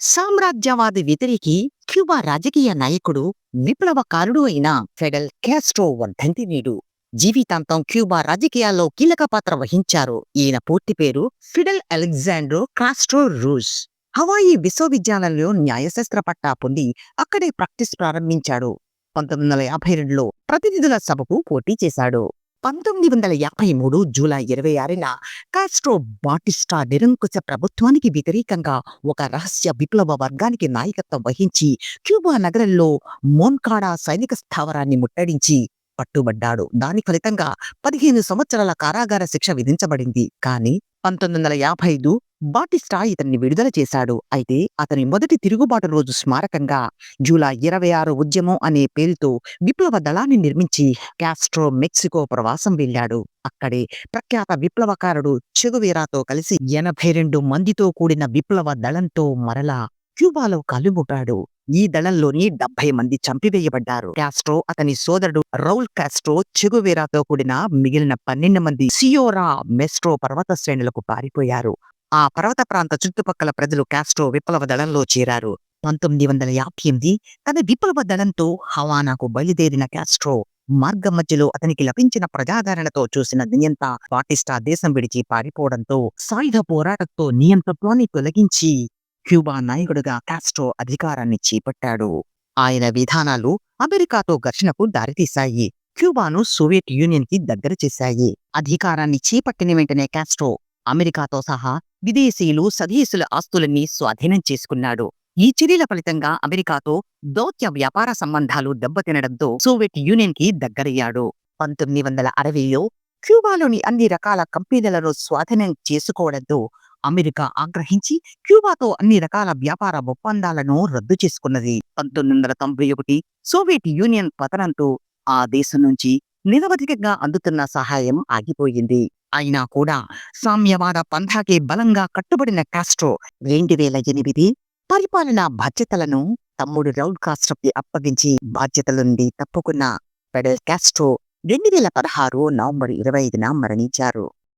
సామ్రాజ్యవాది వ్యతిరేకి క్యూబా రాజకీయ నాయకుడు విప్లవకారుడు అయిన ఫెడల్ క్యాస్ట్రో వర్ధంతి నేడు జీవితాంతం క్యూబా రాజకీయాల్లో కీలక పాత్ర వహించారు. ఈయన పూర్తి పేరు Fidel Alejandro Castro Ruz Hawaii విశ్వవిద్యాలయంలో న్యాయశాస్త్ర పట్టా పొంది అక్కడే ప్రాక్టీస్ ప్రారంభించాడు. పంతొమ్మిది వందల యాభై రెండులో ప్రతినిధుల సభకు పోటీ చేశాడు. పంతొమ్మిది వందల యాభై మూడు జూలై ఇరవై ఆరున కాస్ట్రో బాటిస్టా నిరంకుశ ప్రభుత్వానికి వ్యతిరేకంగా ఒక రహస్య విప్లవ వర్గానికి నాయకత్వం వహించి క్యూబా నగరంలో మోన్కాడా సైనిక స్థావరాన్ని ముట్టడించి పట్టుబడ్డాడు. దాని ఫలితంగా పదిహేను సంవత్సరాల కారాగార శిక్ష విధించబడింది. కానీ పంతొమ్మిది వందల యాభై ఐదు బాటిస్టా ఇతన్ని విడుదల చేశాడు. అయితే అతని మొదటి తిరుగుబాటు రోజు స్మారకంగా జూలై ఇరవై ఆరు ఉద్యమం అనే పేరుతో విప్లవ దళాన్ని నిర్మించి కాస్ట్రో మెక్సికో ప్రవాసం వెళ్ళాడు. అక్కడే ప్రఖ్యాత విప్లవకారుడు చెగువేరాతో కలిసి ఎనభై రెండు మందితో కూడిన విప్లవ దళంతో మరలా క్యూబాలో కలుముటాడు ఈ దళంలోని డెబ్బై మంది చంపివేయబడ్డారు. కాస్ట్రో అతని సోదరుడు రౌల్ కాస్ట్రో చెగువేరాతో కూడిన మిగిలిన పన్నెండు మంది సియోరా మెస్ట్రో పర్వత శ్రేణులకు పారిపోయారు. ఆ పర్వత ప్రాంత చుట్టుపక్కల ప్రజలు కాస్ట్రో విప్లవ దళంలో చేరారు. పంతొమ్మిది వందల యాభై ఎనిమిది తన విప్లవ దళంతో హవానాకు బయలుదేరిన కాస్ట్రో మార్గం మధ్యలో అతనికి లభించిన ప్రజాదరణతో చూసిన నియంత పాటిస్టా దేశం విడిచి పారిపోవడంతో సాయుధ పోరాటంతో నియంతత్వాన్ని తొలగించి క్యూబా నాయకుడిగా కాస్ట్రో అధికారాన్ని చేపట్టాడు. ఆయన విధానాలు అమెరికాతో ఘర్షణకు దారితీశాయి. క్యూబాను సోవియట్ యూనియన్కి దగ్గర చేశాయి. అధికారాన్ని చేపట్టిన వెంటనే కాస్ట్రో అమెరికాతో సహా విదేశీయులు సదీసుల ఆస్తులన్నీ స్వాధీనం చేసుకున్నాడు. ఈ చర్యల ఫలితంగా అమెరికాతో దౌత్య వ్యాపార సంబంధాలు దెబ్బతినడంతో సోవియట్ యూనియన్కి దగ్గరయ్యాడు. పంతొమ్మిది వందల అరవైలో క్యూబాలోని అన్ని రకాల కంపెనీలను స్వాధీనం చేసుకోవడంతో అమెరికా ఆగ్రహించి క్యూబాతో అన్ని రకాల వ్యాపార ఒప్పందాలను రద్దు చేసుకున్నది. పంతొమ్మిది వందల తొంభై ఒకటి సోవియట్ యూనియన్ పతనంతో ఆ దేశం నుంచి నిరవధికంగా అందుతున్న సహాయం ఆగిపోయింది. అయినా కూడా సామ్యవాద పంథాకి బలంగా కట్టుబడిన కాస్ట్రో రెండు వేల ఎనిమిది పరిపాలనా బాధ్యతలను తమ్ముడు రౌల్ కాస్ట్రోకి అప్పగించి బాధ్యతల నుండి తప్పుకున్న ఫెడల్ కాస్ట్రో రెండు వేల పదహారు నవంబర్ ఇరవై ఐదున మరణించారు.